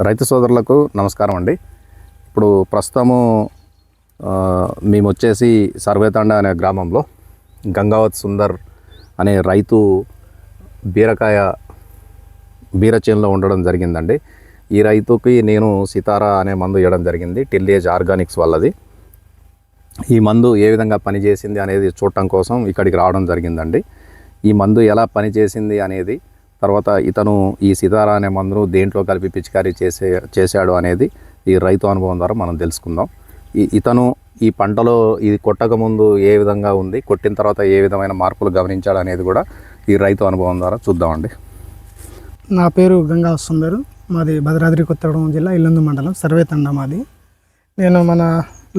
రైతు సోదరులకు నమస్కారం అండి. ఇప్పుడు ప్రస్తుతము మేము వచ్చేసి సర్వేతండ అనే గ్రామంలో గంగావత్ సుందర్ అనే రైతు బీరకాయ బీర చేనులో ఉండడం జరిగిందండి. ఈ రైతుకి నేను సితారా అనే మందు ఇవ్వడం జరిగింది. టిల్లేజ్ ఆర్గానిక్స్ వాళ్ళది. ఈ మందు ఏ విధంగా పనిచేసింది అనేది చూడటం కోసం ఇక్కడికి రావడం జరిగిందండి. ఈ మందు ఎలా పనిచేసింది అనేది తర్వాత ఇతను ఈ సితారా అనే మందును దేంట్లో కలిపి పిచికారీ చేసే చేశాడు అనేది ఈ రైతు అనుభవం ద్వారా మనం తెలుసుకుందాం. ఈ ఇతను ఈ పంటలో ఇది కొట్టకముందు ఏ విధంగా ఉంది కొట్టిన తర్వాత ఏ విధమైన మార్పులు గమనించాడు అనేది కూడా ఈ రైతు అనుభవం ద్వారా చూద్దామండి. నా పేరు గంగా సుందరు మాది భద్రాద్రి కొత్తగూడెం జిల్లా ఇల్లందు మండలం సర్వే తండ మాది. నేను మన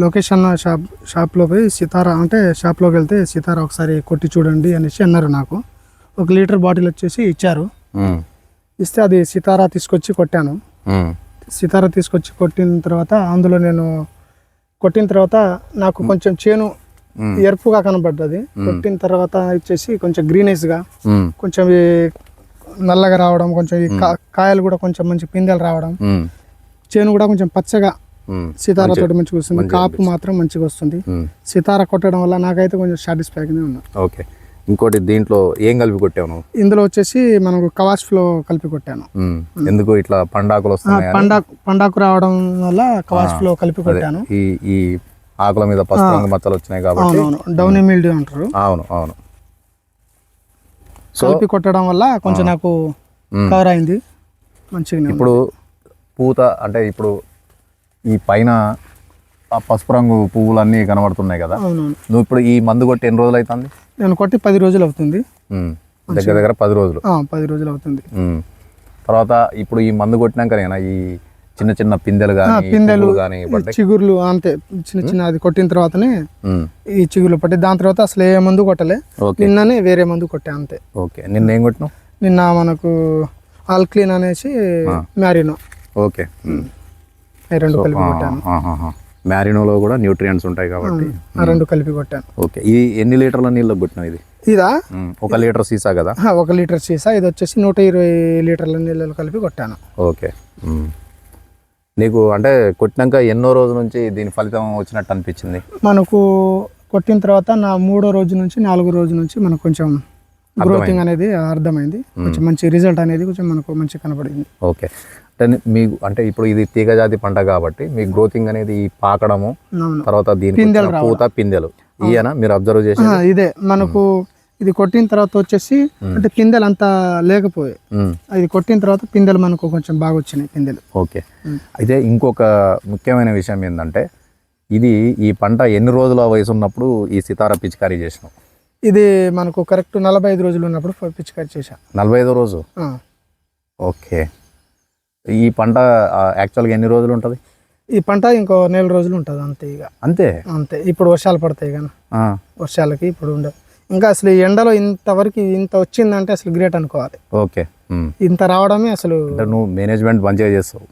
లొకేషన్ షాప్ షాప్లో పోయి సితారా అంటే షాప్లోకి వెళ్తే సితారా ఒకసారి కొట్టి చూడండి అనేసి అన్నారు నాకు. ఒక లీటర్ బాటిల్ వచ్చేసి ఇచ్చారు. ఇస్తే అది సితారా తీసుకొచ్చి కొట్టాను. ఉమ్, సితారా తీసుకొచ్చి కొట్టిన తర్వాత అందులో నేను కొట్టిన తర్వాత నాకు కొంచెం చేను ఎరుపుగా కనబడ్డది. కొట్టిన తర్వాత వచ్చేసి కొంచెం గ్రీనిష్గా ఉమ్, కొంచెం నల్లగా రావడం కొంచెం కాయలు కూడా కొంచెం మంచి పిందెలు రావడం. చేను కూడా కొంచెం పచ్చగా సితారా తోటి మంచిగా వస్తుంది. కాపు మాత్రం మంచిగా వస్తుంది. సితారా కొట్టడం వల్ల నాకైతే కొంచెం సాటిస్ఫైగా ఉన్నా. ఓకే ఇంకోటి దీంట్లో ఏం కలిపి కొట్టావు నువ్వు? ఇందులో వచ్చేసి మనకు కవాష్ ఫ్లో కలిపి కొట్టాను. ఎందుకు ఇట్లా పండాకులు వస్తున్నాయి పండాకు పండాకు రావడం వల్ల కవాష్ ఫ్లో కలిపి కొట్టాను. ఈ ఈ ఆకుల మీద పసుపు రంగు మచ్చలు వచ్చినాయి కాబట్టి డౌన్ మిల్డ్యూ అంటారు. అవును అవును. కలిపి కొట్టడం వల్ల కొంచెం నాకు. కవర్ అయింది. మంచిగా. ఇప్పుడు పూత అంటే ఇప్పుడు ఈ పైన ఆ పసుపు రంగు పువ్వులన్నీ కనబడుతున్నాయి కదా. నువ్వు ఇప్పుడు ఈ మందు కొట్టి ఎన్ని రోజులు అవుతుంది? నేను కొట్టి పది రోజులు అవుతుంది. దగ్గర దగ్గర పది రోజులు. పది రోజులు అవుతుంది. తర్వాత ఇప్పుడు ఈ మందు కొట్టినాకనేనా ఈ చిన్న చిన్న పిందెలు పిందెలు చిగుర్లు అంతే చిన్న చిన్న అది కొట్టిన తర్వాతనే ఈ చిగుర్లు పట్టి దాని తర్వాత అసలు ఏ మందు కొట్టలే. నిన్ననే వేరే మందు కొట్టా అంతే. ఓకే. నిన్న ఏం కొట్టినావు? నిన్న మనకు ఆల్క్లీన్ అనేసి మ్యారినో. ఓకే. రెండు కలిపి కొట్టాను. మ్యారినోలో కూడా న్యూట్రియంట్స్ ఉంటాయి కాబట్టి. రెండు కలిపి కొట్టాను. ఓకే ఇది ఎన్ని లీటర్ల నీళ్ళు కొట్టినావు ఇది? ఇదా? ఒక లీటర్ సీసా కదా? ఒక లీటర్ సీసా ఇది వచ్చేసి నూట ఇరవై లీటర్ల నీళ్ళలో కలిపి కొట్టాను. ఓకే. నీకు అంటే కొట్టినాక ఎన్నో రోజుల నుంచి దీని ఫలితం వచ్చినట్టు అనిపించింది? మనకు కొట్టిన తర్వాత నా మూడో రోజు నుంచి నాలుగో రోజు నుంచి మనకు కొంచెం గ్రోతింగ్ అనేది అర్థమైంది. కొంచెం మంచి రిజల్ట్ అనేది కొంచెం మనకు మంచి కనబడింది. ఓకే. అంటే మీకు అంటే ఇప్పుడు ఇది తీగజాతి పంట కాబట్టి మీ గ్రోతింగ్ అనేది ఈ పాకడము తర్వాత వచ్చిన పూత పిందెలు. ఇయన మీరు అబ్జర్వ్ చేసి ఇదే. మనకు ఇది కొట్టిన తర్వాత వచ్చేసి అంటే పిందెలు అంతా లేకపోయాయి. ఇది కొట్టిన తర్వాత పిందెలు మనకు కొంచెం బాగా వచ్చినాయి పిందెలు. ఓకే. అయితే ఇంకొక ముఖ్యమైన విషయం ఏంటంటే ఇది ఈ పంట ఎన్ని రోజుల వయసు ఉన్నప్పుడు ఈ సితార పిచికారీ చేసినాం ఇది మనకు కరెక్ట్ నలభై ఐదు రోజులు ఉన్నప్పుడు పిచికారి చేశా. నలభై ఐదో రోజు. ఓకే. ఈ పంట యాక్చువల్గా ఎన్ని రోజులు ఉంటుంది? ఈ పంట ఇంకో నెల రోజులు ఉంటుంది అంతే ఇక. అంతే? అంతే. ఇప్పుడు వర్షాలు పడతాయి కానీ వర్షాలకి ఇప్పుడు ఉండదు ఇంకా అసలు ఈ ఎండలో ఇంతవరకు ఇంత వచ్చిందంటే అసలు గ్రేట్ అనుకోవాలి. ఓకే. ఇంత రావడమే అసలు నువ్వు మేనేజ్మెంట్ మంచిగా చేస్తావు.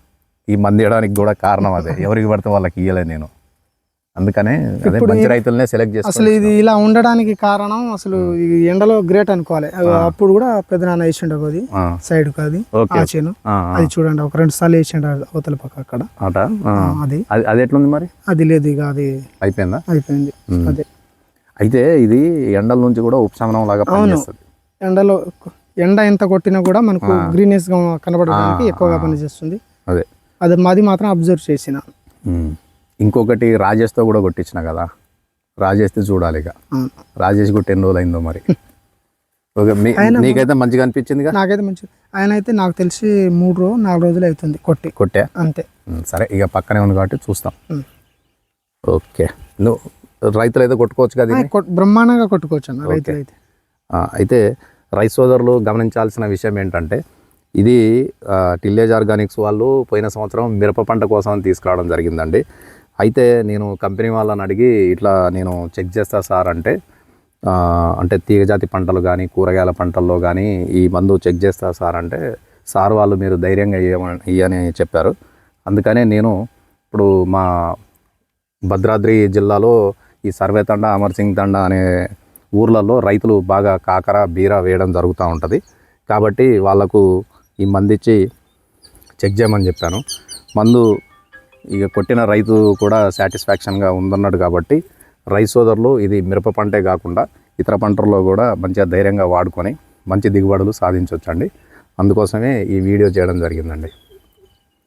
ఈ మంది ఇవ్వడానికి కూడా కారణం అదే. ఎవరికి పడితే వాళ్ళకి ఇయ్యలే నేను. అందుకనే అదే మంచి రైతులనే సెలెక్ట్ చేస్తాను అసలు ఇది ఇలా ఉండడానికి కారణం అసలు ఈ ఎండలో గ్రేట్ అనుకోవాలి. అప్పుడు కూడా పెద్ద నాన్న వేసిండు అది సైడ్ అది చేను. అది చూడండి ఒక రెండు సార్లు వేసిండు అవతల పక్క అక్కడ. అది. అది ఎట్లుంది మరి? అది లేదు ఇక అది అయిపోయిందా? అయిపోయింది. అదే. అయితే ఇది ఎండల నుంచి కూడా ఉపశమనం లాగా పనిచేస్తుంది ఎండలో ఎండ ఎంత కొట్టినా కూడా మనకు గ్రీనెస్గా కనబడడానికి ఎక్కువగా పనిచేస్తుంది అదే. అది మాది మాత్రం అబ్జర్వ్ చేసిన. ఇంకొకటి రాజేష్తో కూడా కొట్టించిన కదా. రాజేష్తో చూడాలి ఇక. రాజేష్ కూడా ఎన్ని రోజులు అయిందో మరి. ఓకే మీ నీకైతే మంచిగా అనిపించిందిగా? నాకైతే మంచి ఆయన అయితే నాకు తెలిసి మూడు రోజు నాలుగు రోజులు అవుతుంది కొట్టి. కొట్టా? అంతే. సరే ఇక పక్కనే ఉంది కాబట్టి చూస్తాం. ఓకే. నువ్వు రైతులు అయితే కొట్టుకోవచ్చు కదా బ్రహ్మాండంగా కొట్టుకోవచ్చు అన్న రైతులు అయితే అయితే రైతు సోదరులు గమనించాల్సిన విషయం ఏంటంటే ఇది టిల్లేజ్ ఆర్గానిక్స్ వాళ్ళు పోయిన సంవత్సరం మిరప పంట కోసం తీసుకురావడం జరిగిందండి. అయితే నేను కంపెనీ వాళ్ళని అడిగి ఇట్లా నేను చెక్ చేస్తా సార్ అంటే అంటే తీగజాతి పంటలు కానీ కూరగాయల పంటల్లో కానీ ఈ మందు చెక్ చేస్తా సార్ అంటే సార్ వాళ్ళు మీరు ధైర్యంగా ఇయ్యమని ఇయ్యని చెప్పారు. అందుకనే నేను ఇప్పుడు మా భద్రాద్రి జిల్లాలో ఈ సర్వే తండ అమర్ సింగ్ తండ అనే ఊర్లలో రైతులు బాగా కాకర బీర వేయడం జరుగుతూ ఉంటుంది. కాబట్టి వాళ్ళకు ఈ మందిచ్చి చెక్ చేయమని చెప్పాను. మందు ఇక కొట్టిన రైతు కూడా సాటిస్ఫాక్షన్గా ఉందన్నాడు కాబట్టి రైతు సోదరులు ఇది మిరప పంటే కాకుండా ఇతర పంటల్లో కూడా మంచిగా ధైర్యంగా వాడుకొని మంచి దిగుబడులు సాధించవచ్చండి అందుకోసమే ఈ వీడియో చేయడం జరిగిందండి.